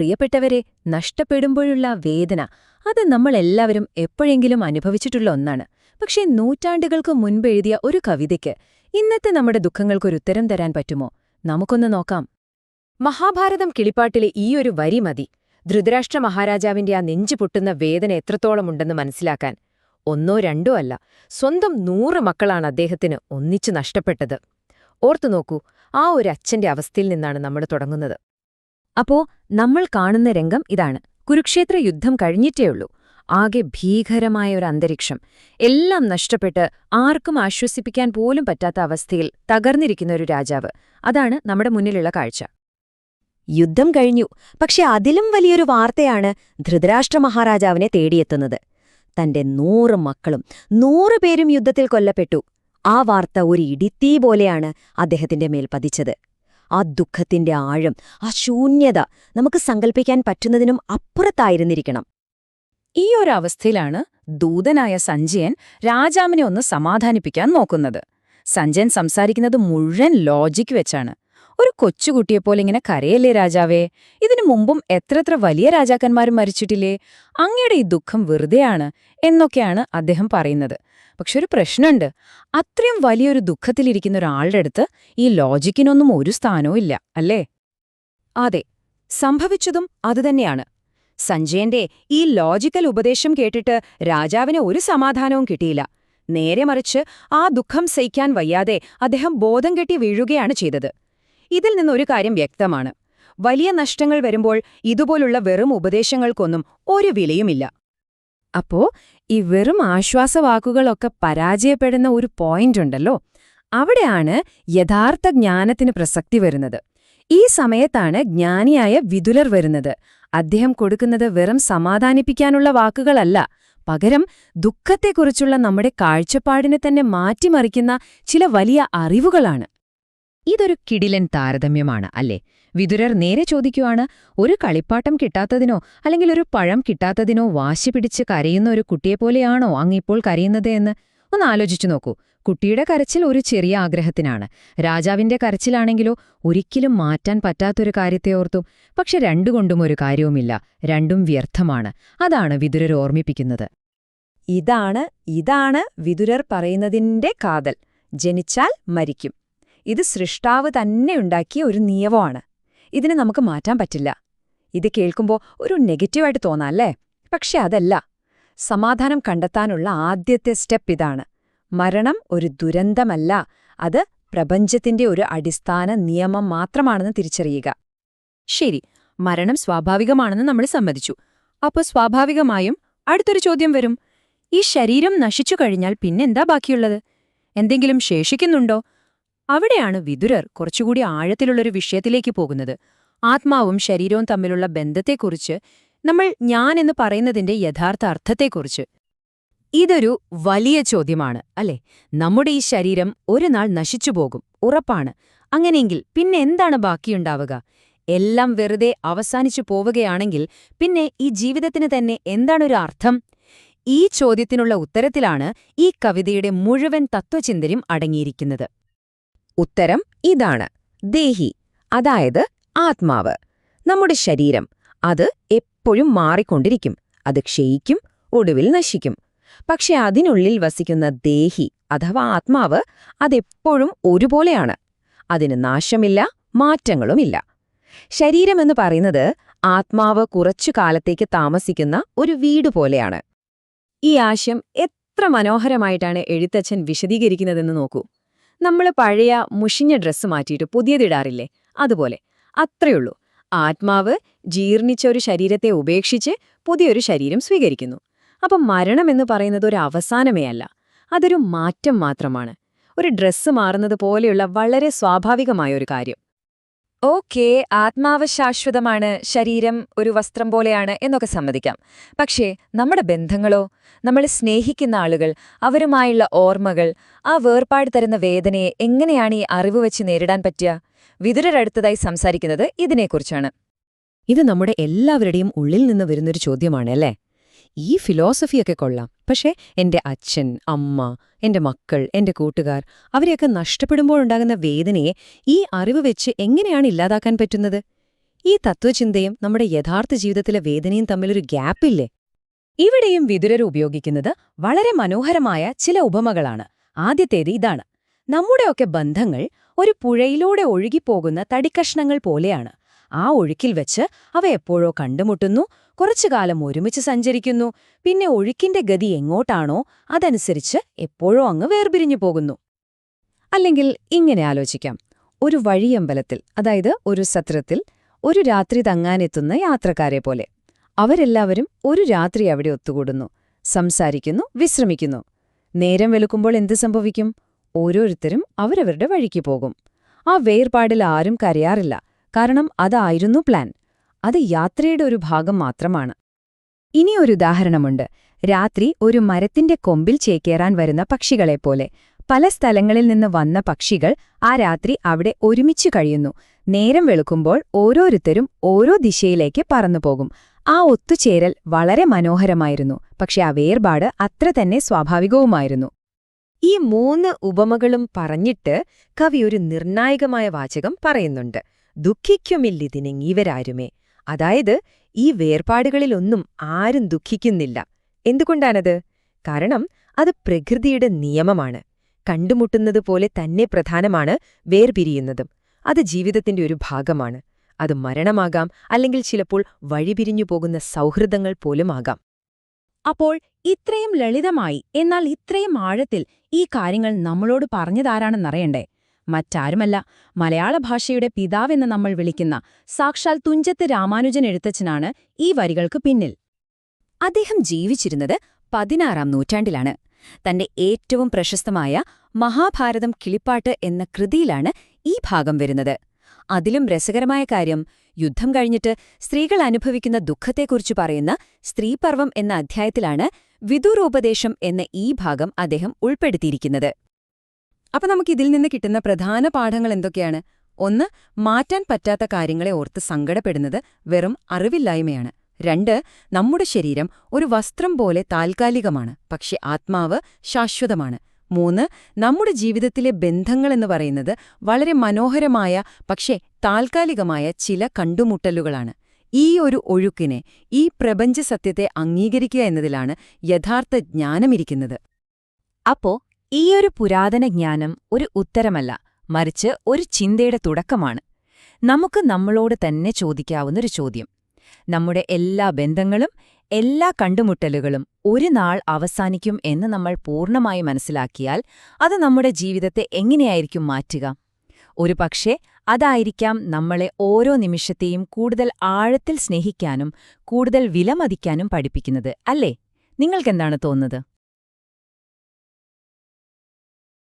പ്രിയപ്പെട്ടവരെ നഷ്ടപ്പെടുമ്പോഴുള്ള വേദന അത് നമ്മളെല്ലാവരും എപ്പോഴെങ്കിലും അനുഭവിച്ചിട്ടുള്ള ഒന്നാണ്. പക്ഷേ നൂറ്റാണ്ടുകൾക്ക് മുൻപ് എഴുതിയ ഒരു കവിതയ്ക്ക് ഇന്നത്തെ നമ്മുടെ ദുഃഖങ്ങൾക്കൊരുത്തരം തരാൻ പറ്റുമോ? നമുക്കൊന്ന് നോക്കാം. മഹാഭാരതം കിളിപ്പാട്ടിലെ ഈയൊരു വരി മതി. ധൃതരാഷ്ട്ര മഹാരാജാവിന്റെ ആ നെഞ്ചു പൊട്ടുന്ന വേദന എത്രത്തോളമുണ്ടെന്ന് മനസ്സിലാക്കാൻ ഒന്നോ രണ്ടോ അല്ല സ്വന്തം നൂറ് മക്കളാണ് അദ്ദേഹത്തിന് ഒന്നിച്ചു നഷ്ടപ്പെട്ടത്. ഓർത്തുനോക്കൂ ആ ഒരു അച്ഛന്റെ അവസ്ഥയിൽ നിന്നാണ് നമ്മൾ തുടങ്ങുന്നത്. അപ്പോ നമ്മൾ കാണുന്ന രംഗം ഇതാണ്. കുരുക്ഷേത്ര യുദ്ധം കഴിഞ്ഞിട്ടേയുള്ളൂ ആകെ ഭീകരമായ ഒരു അന്തരീക്ഷം. എല്ലാം നഷ്ടപ്പെട്ട് ആർക്കും ആശ്വസിപ്പിക്കാൻ പോലും പറ്റാത്ത അവസ്ഥയിൽ തകർന്നിരിക്കുന്ന ഒരു രാജാവ്. അതാണ് നമ്മുടെ മുന്നിലുള്ള കാഴ്ച. യുദ്ധം കഴിഞ്ഞു. പക്ഷെ അതിലും വലിയൊരു വാർത്തയാണ് ധൃതരാഷ്ട്ര മഹാരാജാവിനെ തേടിയെത്തുന്നത്. തന്റെ നൂറ് മക്കളും നൂറ് പേരും യുദ്ധത്തിൽ കൊല്ലപ്പെട്ടു. ആ വാർത്ത ഒരു ഇടിത്തീ പോലെയാണ് അദ്ദേഹത്തിന്റെ മേൽ പതിച്ചത്. ആ ദുഃഖത്തിന്റെ ആഴം ആ ശൂന്യത നമുക്ക് സങ്കല്പിക്കാൻ പറ്റുന്നതിനും അപ്പുറത്തായിരുന്നിരിക്കണം. ഈ ഒരു അവസ്ഥയിലാണ് ദൂതനായ സഞ്ജയൻ രാജാവിനെ ഒന്ന് സമാധാനിപ്പിക്കാൻ നോക്കുന്നത്. സഞ്ജയൻ സംസാരിക്കുന്നത് മുഴുവൻ ലോജിക് വെച്ചാണ്. ഒരു കൊച്ചുകുട്ടിയെപ്പോലെ ഇങ്ങനെ കരയല്ലേ രാജാവേ? ഇതിനു മുമ്പും എത്രത്ര വലിയ രാജാക്കന്മാരും മരിച്ചിട്ടില്ലേ? അങ്ങയുടെ ഈ ദുഃഖം വെറുതെയാണ് എന്നൊക്കെയാണ് അദ്ദേഹം പറയുന്നത്. പക്ഷെ ഒരു പ്രശ്നമുണ്ട്. അത്രയും വലിയൊരു ദുഃഖത്തിലിരിക്കുന്ന ഒരാളുടെ അടുത്ത് ഈ ലോജിക്കിനൊന്നും ഒരു സ്ഥാനവും ഇല്ല അല്ലേ? അതെ സംഭവിച്ചതും അതുതന്നെയാണ് സഞ്ജയന്റെ ഈ ലോജിക്കൽ ഉപദേശം കേട്ടിട്ട് രാജാവിന് ഒരു സമാധാനവും കിട്ടിയില്ല. നേരെ മറിച്ച് ആ ദുഃഖം സഹിക്കാൻ വയ്യാതെ അദ്ദേഹം ബോധം കെട്ടി വീഴുകയാണ് ചെയ്തത്. ഇതിൽ നിന്നൊരു കാര്യം വ്യക്തമാണ്. വലിയ നഷ്ടങ്ങൾ വരുമ്പോൾ ഇതുപോലുള്ള വെറും ഉപദേശങ്ങൾക്കൊന്നും ഒരു വിലയുമില്ല. അപ്പോ ഈ വെറും ആശ്വാസവാക്കുകളൊക്കെ പരാജയപ്പെടുന്ന ഒരു പോയിന്റ് ഉണ്ടല്ലോ. അവിടെയാണ് യഥാർത്ഥ ജ്ഞാനത്തിന് പ്രസക്തി വരുന്നത്. ഈ സമയത്താണ് ജ്ഞാനിയായ വിതുലർ വരുന്നത്. അദ്ദേഹം കൊടുക്കുന്നത് വെറും സമാധാനിപ്പിക്കാനുള്ള വാക്കുകളല്ല. പകരം ദുഃഖത്തെക്കുറിച്ചുള്ള നമ്മുടെ കാഴ്ചപ്പാടിനെ തന്നെ മാറ്റിമറിക്കുന്ന ചില വലിയ അറിവുകളാണ്. ഇതൊരു കിടിലൻ താരതമ്യമാണ് അല്ലേ? വിതുരർ നേരെ ചോദിക്കുവാണ് ഒരു കളിപ്പാട്ടം കിട്ടാത്തതിനോ അല്ലെങ്കിൽ ഒരു പഴം കിട്ടാത്തതിനോ വാശി പിടിച്ച് കരയുന്ന ഒരു കുട്ടിയെപ്പോലെയാണോ അങ്ങിപ്പോൾ കരയുന്നത് എന്ന്? ഒന്ന് ആലോചിച്ചു നോക്കൂ. കുട്ടിയുടെ കരച്ചിൽ ഒരു ചെറിയ ആഗ്രഹത്തിനാണ്. രാജാവിന്റെ കരച്ചിലാണെങ്കിലോ ഒരിക്കലും മാറ്റാൻ പറ്റാത്തൊരു കാര്യത്തെ ഓർത്തു. പക്ഷെ രണ്ടുകൊണ്ടും ഒരു കാര്യവുമില്ല രണ്ടും വ്യർത്ഥമാണ്. അതാണ് വിതുരർ ഓർമ്മിപ്പിക്കുന്നത്. ഇതാണ് ഇതാണ് വിതുരർ പറയുന്നതിന്റെ കാതൽ. ജനിച്ചാൽ മരിക്കും. ഇത് സൃഷ്ടാവ് തന്നെ ഉണ്ടാക്കിയ ഒരു നിയമമാണ്. ഇതിനെ നമുക്ക് മാറ്റാൻ പറ്റില്ല. ഇത് കേൾക്കുമ്പോൾ ഒരു നെഗറ്റീവായിട്ട് തോന്നാല്ലേ പക്ഷെ അതല്ല. സമാധാനം കണ്ടെത്താനുള്ള ആദ്യത്തെ സ്റ്റെപ്പ് ഇതാണ്. മരണം ഒരു ദുരന്തമല്ല. അത് പ്രപഞ്ചത്തിന്റെ ഒരു അടിസ്ഥാന നിയമം മാത്രമാണെന്ന് തിരിച്ചറിയുക. ശരി. മരണം സ്വാഭാവികമാണെന്ന് നമ്മൾ സമ്മതിച്ചു. അപ്പോൾ സ്വാഭാവികമായും അടുത്തൊരു ചോദ്യം വരും. ഈ ശരീരം നശിച്ചു കഴിഞ്ഞാൽ പിന്നെന്താ ബാക്കിയുള്ളത്? എന്തെങ്കിലും ശേഷിക്കുന്നുണ്ടോ? അവിടെയാണ് വിതുരർ കുറച്ചുകൂടി ആഴത്തിലുള്ളൊരു വിഷയത്തിലേക്ക് പോകുന്നത്. ആത്മാവും ശരീരവും തമ്മിലുള്ള ബന്ധത്തെക്കുറിച്ച് നമ്മൾ ഞാൻ എന്ന് പറയുന്നതിന്റെ യഥാർത്ഥ അർത്ഥത്തെക്കുറിച്ച്. ഇതൊരു വലിയ ചോദ്യമാണ് അല്ലെ? നമ്മുടെ ഈ ശരീരം ഒരു നാൾ നശിച്ചുപോകും ഉറപ്പാണ്. അങ്ങനെയെങ്കിൽ പിന്നെ എന്താണ് ബാക്കിയുണ്ടാവുക? എല്ലാം വെറുതെ അവസാനിച്ചു പോവുകയാണെങ്കിൽ പിന്നെ ഈ ജീവിതത്തിന് തന്നെ എന്താണൊരു അർത്ഥം? ഈ ചോദ്യത്തിനുള്ള ഉത്തരത്തിലാണ് ഈ കവിതയുടെ മുഴുവൻ തത്വചിന്തരും അടങ്ങിയിരിക്കുന്നത്. ഉത്തരം ഇതാണ്. ദേഹി അതായത് ആത്മാവ്. നമ്മുടെ ശരീരം അത് എപ്പോഴും മാറിക്കൊണ്ടിരിക്കും. അത് ക്ഷയിക്കും ഒടുവിൽ നശിക്കും. പക്ഷെ അതിനുള്ളിൽ വസിക്കുന്ന ദേഹി അഥവാ ആത്മാവ് അതെപ്പോഴും ഒരുപോലെയാണ്. അതിന് നാശമില്ല മാറ്റങ്ങളുമില്ല. ശരീരമെന്ന് പറയുന്നത് ആത്മാവ് കുറച്ചു കാലത്തേക്ക് താമസിക്കുന്ന ഒരു വീട് പോലെയാണ്. ഈ ആശയം എത്ര മനോഹരമായിട്ടാണ് എഴുത്തച്ഛൻ വിശദീകരിക്കുന്നതെന്ന് നോക്കൂ. നമ്മൾ പഴയ മുഷിഞ്ഞ ഡ്രസ്സ് മാറ്റിയിട്ട് പുതിയതിടാറില്ലേ? അതുപോലെ. അത്രയുള്ളൂ. ആത്മാവ് ജീർണിച്ച ഒരു ശരീരത്തെ ഉപേക്ഷിച്ച് പുതിയൊരു ശരീരം സ്വീകരിക്കുന്നു. അപ്പം മരണമെന്ന് പറയുന്നത് ഒരു അവസാനമേ അല്ല. അതൊരു മാറ്റം മാത്രമാണ്. ഒരു ഡ്രസ്സ് മാറുന്നത് പോലെയുള്ള വളരെ സ്വാഭാവികമായ ഒരു കാര്യം. ഓക്കേ ആത്മാവ് ശാശ്വതമാണ് ശരീരം ഒരു വസ്ത്രം പോലെയാണ് എന്നൊക്കെ സമ്മതിക്കാം. പക്ഷേ നമ്മുടെ ബന്ധങ്ങളോ നമ്മൾ സ്നേഹിക്കുന്ന ആളുകൾ അവരുമായുള്ള ഓർമ്മകൾ ആ വേർപാട് തരുന്ന വേദനയെ എങ്ങനെയാണ് ഈ അറിവ് വെച്ച് നേരിടാൻ പറ്റുക? വിതുരടുത്തതായി സംസാരിക്കുന്നത് ഇതിനെക്കുറിച്ചാണ്. ഇത് നമ്മുടെ എല്ലാവരുടെയും ഉള്ളിൽ നിന്ന് വരുന്നൊരു ചോദ്യമാണ് അല്ലേ? ഈ ഫിലോസഫിയൊക്കെ കൊള്ളാം. പക്ഷേ എന്റെ അച്ഛൻ അമ്മ എന്റെ മക്കൾ എന്റെ കൂട്ടുകാർ അവരെയൊക്കെ നഷ്ടപ്പെടുമ്പോഴുണ്ടാകുന്ന വേദനയെ ഈ അറിവ് വെച്ച് എങ്ങനെയാണ് ഇല്ലാതാക്കാൻ പറ്റുന്നത്? ഈ തത്വചിന്തയും നമ്മുടെ യഥാർത്ഥ ജീവിതത്തിലെ വേദനയും തമ്മിലൊരു ഗ്യാപ്പില്ലേ ഇവിടെയും വിതുരർ ഉപയോഗിക്കുന്നത് വളരെ മനോഹരമായ ചില ഉപമകളാണ്. ആദ്യത്തേത് ഇതാണ്. നമ്മുടെയൊക്കെ ബന്ധങ്ങൾ ഒരു പുഴയിലൂടെ ഒഴുകിപ്പോകുന്ന തടിക്കഷ്ണങ്ങൾ പോലെയാണ്. ആ ഒഴുക്കിൽ വെച്ച് അവ എപ്പോഴോ കണ്ടുമുട്ടുന്നു കുറച്ചുകാലം ഒരുമിച്ച് സഞ്ചരിക്കുന്നു. പിന്നെ ഒഴുക്കിന്റെ ഗതി എങ്ങോട്ടാണോ അതനുസരിച്ച് എപ്പോഴോ അങ്ങ് വേർപിരിഞ്ഞു പോകുന്നു. അല്ലെങ്കിൽ ഇങ്ങനെ ആലോചിക്കാം. ഒരു വഴിയമ്പലത്തിൽ അതായത് ഒരു സത്രത്തിൽ ഒരു രാത്രി തങ്ങാനെത്തുന്ന യാത്രക്കാരെ പോലെ. അവരെല്ലാവരും ഒരു രാത്രി അവിടെ ഒത്തുകൂടുന്നു. സംസാരിക്കുന്നു വിശ്രമിക്കുന്നു. നേരം വെളുക്കുമ്പോൾ എന്ത് സംഭവിക്കും? ഓരോരുത്തരും അവരവരുടെ വഴിക്ക് പോകും. ആ വേർപാടിൽ ആരും കരയാറില്ല. കാരണം അതായിരുന്നു പ്ലാൻ. അത് യാത്രയുടെ ഒരു ഭാഗം മാത്രമാണ്. ഇനിയൊരു ഉദാഹരണമുണ്ട്. രാത്രി ഒരു മരത്തിന്റെ കൊമ്പിൽ ചേക്കേറാൻ വരുന്ന പക്ഷികളെപ്പോലെ. പല സ്ഥലങ്ങളിൽ നിന്ന് വന്ന പക്ഷികൾ ആ രാത്രി അവിടെ ഒരുമിച്ച് കഴിയുന്നു. നേരം വെളുക്കുമ്പോൾ ഓരോരുത്തരും ഓരോ ദിശയിലേക്ക് പറന്നുപോകും. ആ ഒത്തുചേരൽ വളരെ മനോഹരമായിരുന്നു. പക്ഷെ ആ വേർപാട് അത്ര തന്നെ സ്വാഭാവികവുമായിരുന്നു. ഈ മൂന്ന് ഉപമകളും പറഞ്ഞിട്ട് കവി ഒരു നിർണായകമായ വാചകം പറയുന്നുണ്ട്. ദുഃഖിക്കുമില്ലിതിനെങ്ങീവരാരുമേ അതായത് ഈ വേർപാടുകളിലൊന്നും ആരും ദുഃഖിക്കുന്നില്ല. എന്തുകൊണ്ടാണത്? കാരണം അത് പ്രകൃതിയുടെ നിയമമാണ്. കണ്ടുമുട്ടുന്നത് പോലെ തന്നെ പ്രധാനമാണ് വേർപിരിയുന്നതും. അത് ജീവിതത്തിന്റെ ഒരു ഭാഗമാണ്. അത് മരണമാകാം അല്ലെങ്കിൽ ചിലപ്പോൾ വഴിപിരിഞ്ഞു പോകുന്ന സൗഹൃദങ്ങൾ പോലുമാകാം. അപ്പോൾ ഇത്രയും ലളിതമായി എന്നാൽ ഇത്രയും ആഴത്തിൽ ഈ കാര്യങ്ങൾ നമ്മളോട് പറഞ്ഞതാരാണെന്നറിയണ്ടേ? മറ്റാരുമല്ല. മലയാള ഭാഷയുടെ പിതാവെന്ന് നമ്മൾ വിളിക്കുന്ന സാക്ഷാൽ തുഞ്ചത്ത് രാമാനുജൻ എഴുത്തച്ഛനാണ് ഈ വരികൾക്ക് പിന്നിൽ. അദ്ദേഹം ജീവിച്ചിരുന്നത് പതിനാറാം നൂറ്റാണ്ടിലാണ്. തന്റെ ഏറ്റവും പ്രശസ്തമായ മഹാഭാരതം കിളിപ്പാട്ട് എന്ന കൃതിയിലാണ് ഈ ഭാഗം വരുന്നത്. അതിലും രസകരമായ കാര്യം യുദ്ധം കഴിഞ്ഞിട്ട് സ്ത്രീകൾ അനുഭവിക്കുന്ന ദുഃഖത്തെക്കുറിച്ച് പറയുന്ന സ്ത്രീപർവം എന്ന അധ്യായത്തിലാണ് വിദുരോപദേശം എന്ന ഈ ഭാഗം അദ്ദേഹം ഉൾപ്പെടുത്തിയിരിക്കുന്നത്. അപ്പൊ നമുക്ക് ഇതിൽ നിന്ന് കിട്ടുന്ന പ്രധാന പാഠങ്ങൾ എന്തൊക്കെയാണ്? ഒന്ന് മാറ്റാൻ പറ്റാത്ത കാര്യങ്ങളെ ഓർത്ത് സങ്കടപ്പെടുന്നത് വെറും അറിവില്ലായ്മയാണ്. രണ്ട് നമ്മുടെ ശരീരം ഒരു വസ്ത്രം പോലെ താൽക്കാലികമാണ് പക്ഷെ ആത്മാവ് ശാശ്വതമാണ്. മൂന്ന് നമ്മുടെ ജീവിതത്തിലെ ബന്ധങ്ങളെന്ന് പറയുന്നത് വളരെ മനോഹരമായ പക്ഷേ താൽക്കാലികമായ ചില കണ്ടുമുട്ടലുകളാണ്. ഈ ഒരു ഒഴുക്കിനെ ഈ പ്രപഞ്ച സത്യത്തെ അംഗീകരിക്കുക എന്നതിലാണ് യഥാർത്ഥ ജ്ഞാനമിരിക്കുന്നത്. അപ്പോ ഈയൊരു പുരാതന ജ്ഞാനം ഒരു ഉത്തരമല്ല മറിച്ച് ഒരു ചിന്തയുടെ തുടക്കമാണ്. നമുക്ക് നമ്മളോട് തന്നെ ചോദിക്കാവുന്നൊരു ചോദ്യം. നമ്മുടെ എല്ലാ ബന്ധങ്ങളും എല്ലാ കണ്ടുമുട്ടലുകളും ഒരു നാൾ അവസാനിക്കും എന്ന് നമ്മൾ പൂർണമായി മനസ്സിലാക്കിയാൽ അത് നമ്മുടെ ജീവിതത്തെ എങ്ങനെയായിരിക്കും മാറ്റുക? ഒരു പക്ഷേ അതായിരിക്കാം നമ്മളെ ഓരോ നിമിഷത്തെയും കൂടുതൽ ആഴത്തിൽ സ്നേഹിക്കാനും കൂടുതൽ വിലമതിക്കാനും പഠിപ്പിക്കുന്നത് അല്ലേ? നിങ്ങൾക്കെന്താണ് തോന്നുന്നത്?